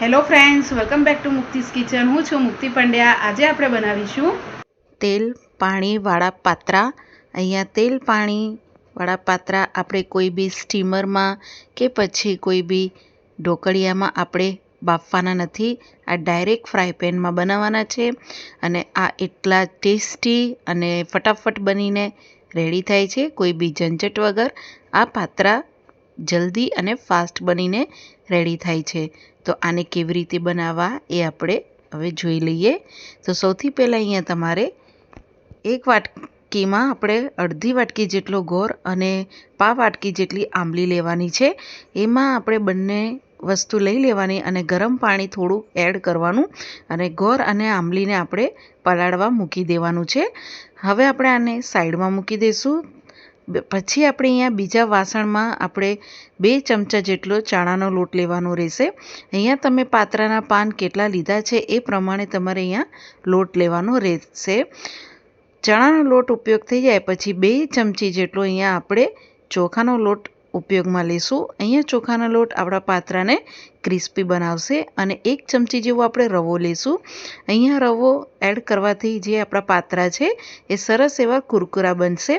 Hello friends welcome back to Mukti's kitchen હું છું મુક્તિ પંડ્યા. આજે આપણે બનાવીશું તેલ પાણીવાળા પાત્રા અહીંયા તેલ પાણીવાળા પાત્રા આપણે કોઈ બી સ્ટીમરમાં કે પછી કોઈ બી ઢોકળિયામાં આપણે બાફવાના નથી. આ ડાયરેક્ટ ફ્રાય પેનમાં બનાવવાના છે અને આ એટલા ટેસ્ટી અને ફટાફટ બનીને રેડી થાય છે. કોઈ બી ઝંઝટ વગર આ પાત્રા જલ્દી અને ફાસ્ટ બનીને રેડી થાય છે. તો આને કેવી રીતે બનાવવા એ આપણે હવે જોઈ લઈએ. તો સૌથી પહેલાં અહીંયા તમારે એક વાટકીમાં આપણે અડધી વાટકી જેટલો ગોળ અને પા વાટકી જેટલી આંબલી લેવાની છે. એમાં આપણે બંને વસ્તુ લઈ લેવાની અને ગરમ પાણી થોડું એડ કરવાનું અને ગોળ અને આંબલીને આપણે પલાળવા મૂકી દેવાનું છે. હવે આપણે આને સાઈડમાં મૂકી દઈશું. પછી આપણે અહીંયા બીજા વાસણમાં આપણે બે ચમચા જેટલો ચણાનો લોટ લેવાનો રહેશે. અહીંયા તમે પાત્રાના પાન કેટલા લીધા છે એ પ્રમાણે તમારે અહીંયા લોટ લેવાનો રહેશે. ચણાનો લોટ ઉપયોગ થઈ જાય પછી બે ચમચી જેટલો અહીંયા આપણે ચોખાનો લોટ ઉપયોગમાં લેશું. અહીંયા ચોખાનો લોટ આપણા પાત્રાને ક્રિસ્પી બનાવશે અને એક ચમચી જેવો આપણે રવો લેશું. અહીંયા રવો એડ કરવાથી જે આપણા પાત્રા છે એ સરસ એવા કુરકુરા બનશે.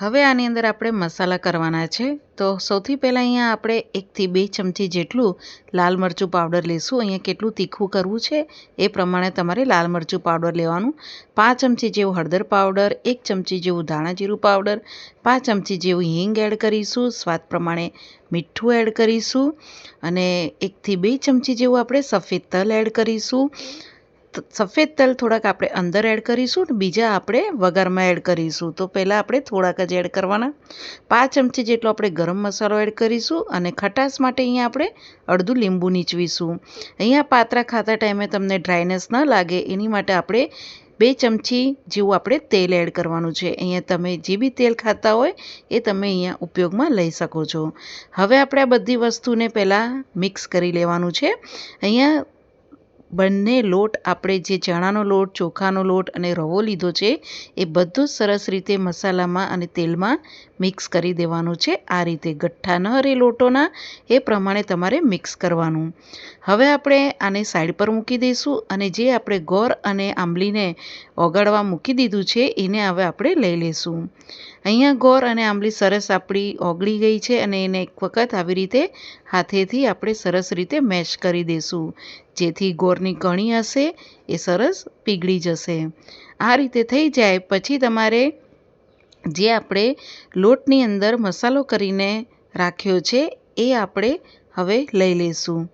હવે આની અંદર આપણે મસાલા કરવાના છે. તો સૌથી પહેલાં અહીંયા આપણે એકથી બે ચમચી જેટલું લાલ મરચું પાવડર લેશું. અહીંયા કેટલું તીખું કરવું છે એ પ્રમાણે તમારે લાલ મરચું પાવડર લેવાનું. પાંચ ચમચી જેવું હળદર પાવડર, એક ચમચી જેવું ધાણા જીરું પાવડર, પાંચ ચમચી જેવું હિંગ એડ કરીશું. સ્વાદ પ્રમાણે મીઠું એડ કરીશું. અને એકથી બે ચમચી જેવું આપણે સફેદ તલ એડ કરીશું. સફેદ તલ થોડાક આપણે અંદર એડ કરીશું ને બીજા આપણે વઘારમાં એડ કરીશું. તો પહેલાં આપણે થોડાક જ એડ કરવાના. પાંચ ચમચી જેટલો આપણે ગરમ મસાલો એડ કરીશું અને ખટાશ માટે અહીંયા આપણે અડધું લીંબુ નીચવીશું. અહીંયા પાત્રા ખાતા ટાઈમે તમને ડ્રાયનેસ ન લાગે, એની માટે આપણે બે ચમચી જેવું આપણે તેલ એડ કરવાનું છે. અહીંયા તમે જે બી તેલ ખાતા હોય, એ તમે અહીંયા ઉપયોગમાં લઈ શકો છો. હવે આપણે આ બધી વસ્તુને પહેલાં મિક્સ કરી લેવાનું છે. અહીંયા બંને લોટ આપણે જે ચણાનો લોટ, ચોખાનો લોટ અને રવો લીધો છે, એ બધું સરસ રીતે મસાલામાં અને તેલમાં મિક્સ કરી દેવાનું છે. આ રીતે ગઠ્ઠા ન રહે લોટોના, એ પ્રમાણે તમારે મિક્સ કરવાનું. હવે આપણે આને સાઈડ પર મૂકી દઈશું અને જે આપણે ગોળ અને આંબલીને ઓગાળવા મૂકી દીધું છે, એને હવે આપણે લઈ લઈશું. અહીંયા ગોળ અને આંબલી સરસ આપણી ઓગળી ગઈ છે અને એને એક વખત આવી રીતે હાથેથી આપણે સરસ રીતે મેશ કરી દઈશું. જેથી ગોળની કણી હશે, એ સરસ પીગળી જશે. આ રીતે થઈ જાય, પછી તમારે જે આપણે લોટની અંદર મસાલો કરીને રાખ્યો છે, એ આપણે હવે લઈ લઈશું.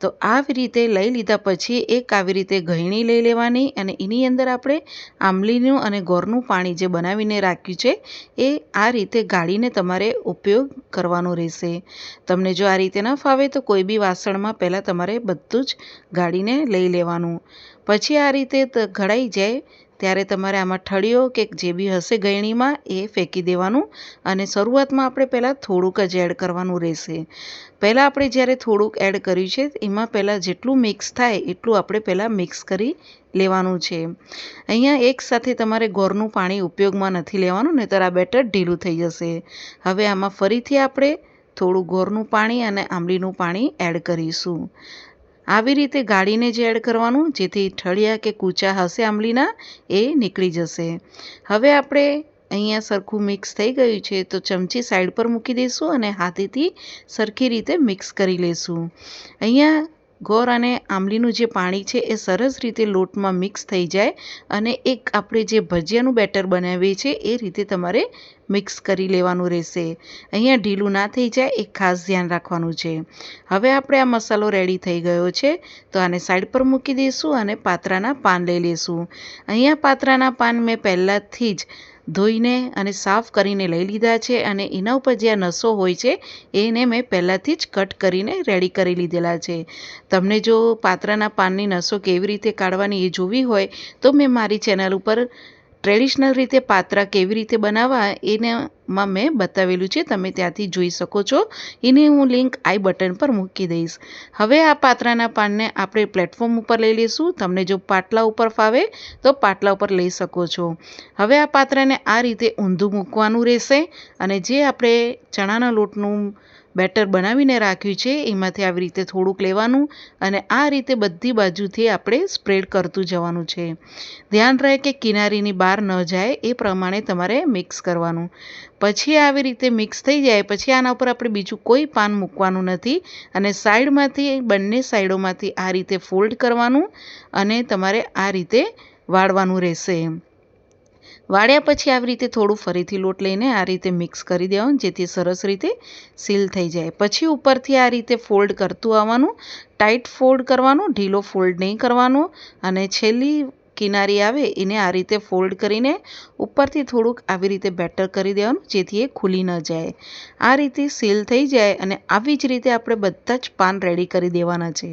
તો આવી રીતે લઈ લીધા પછી એક આવી રીતે ગળણી લઈ લેવાની અને એની અંદર આપણે આંબલીનું અને ગોરનું પાણી જે બનાવીને રાખ્યું છે, એ આ રીતે ગાળીને તમારે ઉપયોગ કરવાનો રહેશે. તમને જો આ રીતે ન ફાવે તો કોઈ બી વાસણમાં પહેલાં તમારે બધું જ ગાળીને લઈ લેવાનું. પછી આ રીતે ઘડાઈ જાય ત્યારે તમારે આમાં ઠળીઓ કે જે બી હશે ગળણીમાં એ ફેંકી દેવાનું અને શરૂઆતમાં આપણે પહેલાં થોડુંક જ એડ કરવાનું રહેશે. પહેલાં આપણે જ્યારે થોડુંક એડ કર્યું છે, એમાં પહેલાં જેટલું મિક્સ થાય એટલું આપણે પહેલાં મિક્સ કરી લેવાનું છે. અહીંયા એકસાથે તમારે ગોરનું પાણી ઉપયોગમાં નથી લેવાનું, નહીંતર આ બેટર ઢીલું થઈ જશે. હવે આમાં ફરીથી આપણે થોડું ગોરનું પાણી અને આંબલીનું પાણી એડ કરીશું. આવી રીતે ગાળીને જ એડ કરવાનું, જેથી ઠળિયા કે કૂચા હશે આંબલીના, એ નીકળી જશે. હવે આપણે અહીંયા સરખું મિક્સ થઈ ગયું છે, તો ચમચી સાઈડ પર મૂકી દઈશું અને હાથેથી સરખી રીતે મિક્સ કરી લઈશું. અહીંયા ગોળ અને આંબલીનું જે પાણી છે એ સરસ રીતે લોટમાં મિક્સ થઈ જાય અને એક આપણે જે ભજીયાનું બેટર બનાવીએ છીએ એ રીતે તમારે મિક્સ કરી લેવાનું રહેશે. અહીંયા ઢીલું ના થઈ જાય એ ખાસ ધ્યાન રાખવાનું છે. હવે આપણે આ મસાલો રેડી થઈ ગયો છે, તો આને સાઈડ પર મૂકી દઈશું અને પાત્રાના પાન લઈ લઈશું. અહીંયા પાત્રાના પાન મેં પહેલાંથી જ ધોઈને અને સાફ કરીને લઈ લીધા છે અને એના ઉપર જે આ નસો હોય છે, એને મેં પહેલાંથી જ કટ કરીને રેડી કરી લીધેલા છે. તમને જો પાત્રના પાનની નસો કેવી રીતે કાઢવાની એ જોવી હોય, તો મેં મારી ચેનલ ઉપર ટ્રેડિશનલ રીતે પાત્રા કેવી રીતે બનાવવા એનામાં મેં બતાવેલું છે. તમે ત્યાંથી જોઈ શકો છો. એની હું લિંક આઈ બટન પર મૂકી દઈશ. હવે આ પાત્રાના પાનને આપણે પ્લેટફોર્મ ઉપર લઈ લઈશું. તમને જો પાટલા ઉપર ફાવે તો પાટલા ઉપર લઈ શકો છો. હવે આ પાત્રાને આ રીતે ઊંધું મૂકવાનું રહેશે અને જે આપણે ચણાના લોટનું બેટર બનાવીને રાખ્યું છે, એમાંથી આવી રીતે થોડુંક લેવાનું અને આ રીતે બધી બાજુથી આપણે સ્પ્રેડ કરતું જવાનું છે. ધ્યાન રહે કે કિનારીની બહાર ન જાય, એ પ્રમાણે તમારે મિક્સ કરવાનું. પછી આવી રીતે મિક્સ થઈ જાય, પછી આના ઉપર આપણે બીજું કોઈ પાન મૂકવાનું નથી અને સાઈડમાંથી, બંને સાઈડોમાંથી આ રીતે ફોલ્ડ કરવાનું અને તમારે આ રીતે વાળવાનું રહેશે. વાળ્યા પછી આવી રીતે થોડું ફરીથી લોટ લઈને આ રીતે મિક્સ કરી દેવાનું, જેથી સરસ રીતે સીલ થઈ જાય. પછી ઉપરથી આ રીતે ફોલ્ડ કરતું આવવાનું, ટાઈટ ફોલ્ડ કરવાનું, ઢીલો ફોલ્ડ નહીં કરવાનો અને છેલ્લી કિનારી આવે, એને આ રીતે ફોલ્ડ કરીને ઉપરથી થોડુંક આવી રીતે બેટર કરી દેવાનું, જેથી એ ખુલી ન જાય. આ રીતે સીલ થઈ જાય અને આવી જ રીતે આપણે બધા જ પાન રેડી કરી દેવાના છે.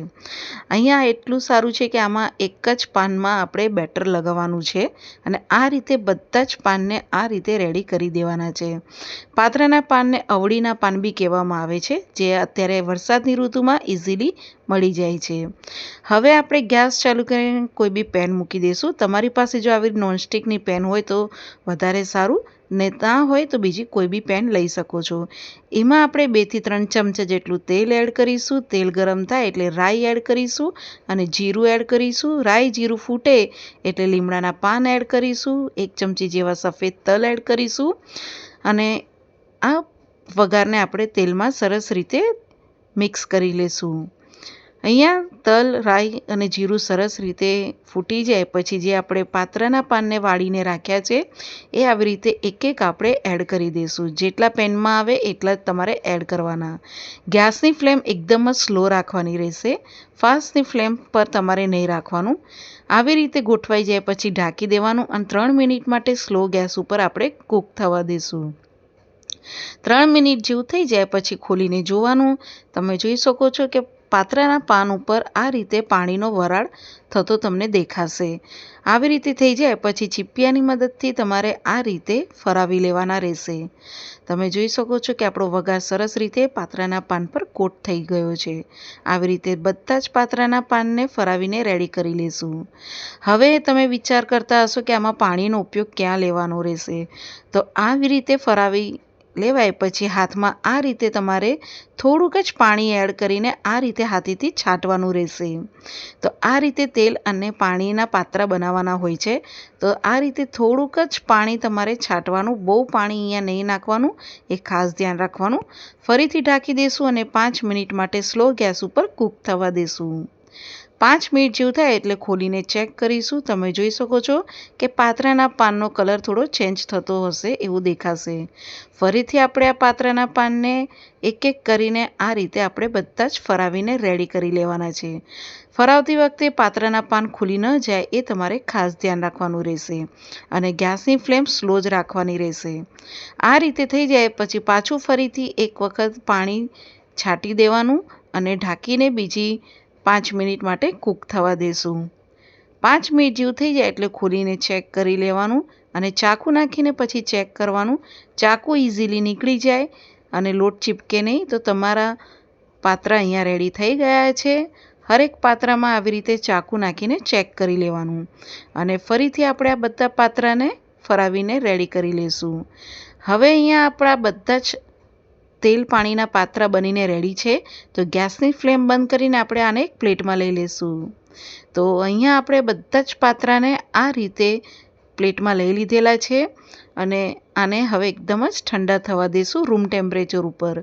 અહીંયા એટલું સારું છે કે આમાં એક જ પાનમાં આપણે બેટર લગાવવાનું છે અને આ રીતે બધા જ પાનને આ રીતે રેડી કરી દેવાના છે. પાત્રાના પાનને અવળીના પાન બી કહેવામાં આવે છે, જે અત્યારે વરસાદની ઋતુમાં ઇઝીલી મળી જાય છે. હવે આપણે ગેસ ચાલુ કરીને કોઈ બી પેન મૂકી દઈશું તમારી પાસે જો આવી નોનસ્ટિકની પેન હોય તો વધારે સારું, ને ના હોય તો બીજી કોઈ બી પેન લઈ શકો છો. એમાં આપણે બેથી ત્રણ ચમચા જેટલું તેલ એડ કરીશું, તેલ ગરમ થાય એટલે રાઈ એડ કરીશું અને જીરું એડ કરીશું. રાઈ જીરું ફૂટે એટલે લીમડાના પાન એડ કરીશું, એક ચમચી જેવા સફેદ તલ એડ કરીશું અને આ વઘારને આપણે તેલમાં સરસ રીતે મિક્સ કરી લેશું. અહીંયા તલ, રાઈ અને જીરું સરસ રીતે ફૂટી જાય. પછી જે આપણે પાત્રના પાનને વાળીને રાખ્યા છે, એ આવી રીતે એક એક આપણે એડ કરી દઈશું. જેટલા પેનમાં આવે એટલા જ તમારે એડ કરવાના. ગેસની ફ્લેમ એકદમ જ સ્લો રાખવાની રહેશે. ફાસ્ટની ફ્લેમ પર તમારે નહીં રાખવાનું. આવી રીતે ગોઠવાઈ જાય પછી ઢાંકી દેવાનું અને ત્રણ મિનિટ માટે સ્લો ગેસ ઉપર આપણે કૂક થવા દઈશું. ત્રણ મિનિટ જેવું થઈ જાય પછી ખોલીને જોવાનું. તમે જોઈ શકો છો કે પાત્રાના પાન ઉપર આ રીતે પાણીનો વરાળ થતો તમને દેખાશે. આવી રીતે થઈ જાય પછી ચીપિયાની મદદથી તમારે આ રીતે ફરાવી લેવાના રહેશે. તમે જોઈ શકો છો કે આપણો વઘાર સરસ રીતે પાત્રાના પાન પર કોટ થઈ ગયો છે. આવી રીતે બધા જ પાત્રાના પાનને ફરાવીને રેડી કરી લેશું. હવે તમે વિચાર કરતા હશો કે આમાં પાણીનો ઉપયોગ ક્યાં લેવાનો રહેશે? તો આવી રીતે ફરાવી લેવાય. પછી હાથમાં આ રીતે તમારે થોડુંક જ પાણી એડ કરીને આ રીતે હાથેથી છાંટવાનું રહેશે. તો આ રીતે તેલ અને પાણીના પાત્રા બનાવવાના હોય છે. તો આ રીતે થોડુંક જ પાણી તમારે છાંટવાનું, બહુ પાણી અહીંયા નહીં નાખવાનું, એ ખાસ ધ્યાન રાખવાનું. ફરીથી ઢાંકી દેશું અને પાંચ મિનિટ માટે સ્લો ગેસ ઉપર કૂક થવા દઈશું પાંચ મિનિટ જેવું થાય એટલે ખોલીને ચેક કરીશું. તમે જોઈ શકો છો કે પાત્રાના પાનનો કલર થોડો ચેન્જ થતો હશે એવું દેખાશે. ફરીથી આપણે આ પાત્રાના પાનને એક એક કરીને આ રીતે આપણે બધા જ ફરાવીને રેડી કરી લેવાના છે. ફરાવતી વખતે પાત્રાના પાન ખુલી ન જાય એ તમારે ખાસ ધ્યાન રાખવાનું રહેશે અને ગેસની ફ્લેમ સ્લો જ રાખવાની રહેશે. આ રીતે થઈ જાય પછી પાછું ફરીથી એક વખત પાણી છાંટી દેવાનું અને ઢાંકીને બીજી પાંચ મિનિટ માટે કૂક થવા દેશું. પાંચ મિનિટ જેવું થઈ જાય એટલે ખોલીને ચેક કરી લેવાનું અને ચાકુ નાખીને પછી ચેક કરવાનું. ચાકુ ઇઝીલી નીકળી જાય અને લોટ ચીપકે નહીં તો તમારા પાત્રા અહીંયા રેડી થઈ ગયા છે. હરેક પાત્રામાં આવી રીતે ચાકુ નાખીને ચેક કરી લેવાનું અને ફરીથી આપણે આ બધા પાત્રાને ફરાવીને રેડી કરી લઈશું હવે અહીંયા આપણા બધા જ તેલ પાણીના પાત્રા બનીને રેડી છે, તો ગેસની ફ્લેમ બંધ કરીને આપણે આને એક પ્લેટમાં લઈ લઈશું તો અહીંયા આપણે બધા જ પાત્રાને આ રીતે પ્લેટમાં લઈ લીધેલા છે અને આને હવે એકદમ જ ઠંડા થવા દઈશું રૂમ ટેમ્પરેચર ઉપર.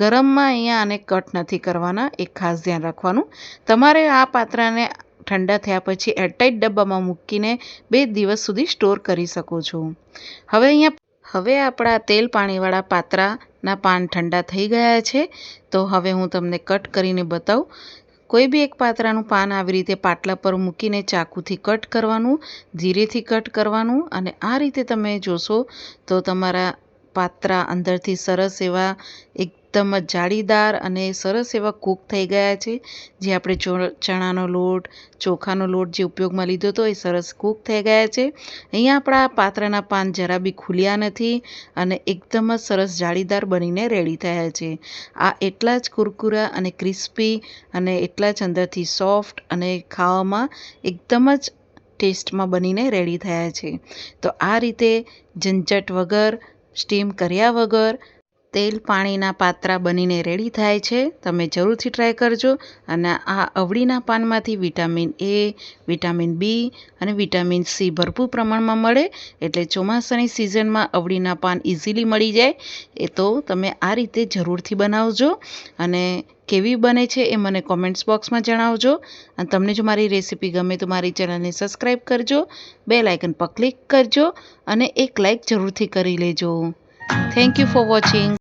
ગરમમાં અહીંયા આને કટ નથી કરવાના, એક ખાસ ધ્યાન રાખવાનું. તમારે આ પાત્રાને ઠંડા થયા પછી એરટાઇટ ડબ્બામાં મૂકીને બે દિવસ સુધી સ્ટોર કરી શકો છો. હવે અહીંયા હવે આપણા તેલ પાણીવાળા પાત્રાના પાન ઠંડા થઈ ગયા છે, તો હવે હું તમને કટ કરીને બતાવું. કોઈ બી એક પાત્રાનું પાન આવી રીતે પાટલા પર મૂકીને ચાકુથી કટ કરવાનું, ધીરેથી કટ કરવાનું અને આ રીતે તમે જોશો તો તમારા પાત્રા અંદરથી સરસ એવા એકદમ જ જાળીદાર અને સરસ એવા કૂક થઈ ગયા છે. જે આપણે ચણાનો લોટ, ચોખાનો લોટ જે ઉપયોગમાં લીધો હતો એ સરસ કૂક થઈ ગયા છે. અહીંયા આપણા પાત્રના પાન જરા બી ખુલ્યા નથી અને એકદમ જ સરસ જાળીદાર બનીને રેડી થયા છે. આ એટલા જ કુરકુરા અને ક્રિસ્પી અને એટલા જ અંદરથી સોફ્ટ અને ખાવામાં એકદમ જ ટેસ્ટમાં બનીને રેડી થયા છે. તો આ રીતે ઝંઝટ વગર, સ્ટીમ કર્યા વગર તેલ પાણીના પાત્રા બનીને રેડી થાય છે. તમે જરૂરથી ટ્રાય કરજો. અને આ અવળીના પાનમાંથી વિટામિન એ, વિટામિન બી અને વિટામિન સી ભરપૂર પ્રમાણમાં મળે. એટલે ચોમાસાની સિઝનમાં અવળીના પાન ઇઝીલી મળી જાય. એ તો તમે આ રીતે જરૂરથી બનાવજો. અને કેવી બને છે એ મને કોમેન્ટ્સ બોક્સમાં જણાવજો. અને તમને જો મારી રેસીપી ગમે તો મારી ચેનલને સબસ્ક્રાઈબ કરજો. બે લાઇકન પર ક્લિક કરજો. અને એક લાઇક જરૂરથી કરી લેજો. Thank you for watching.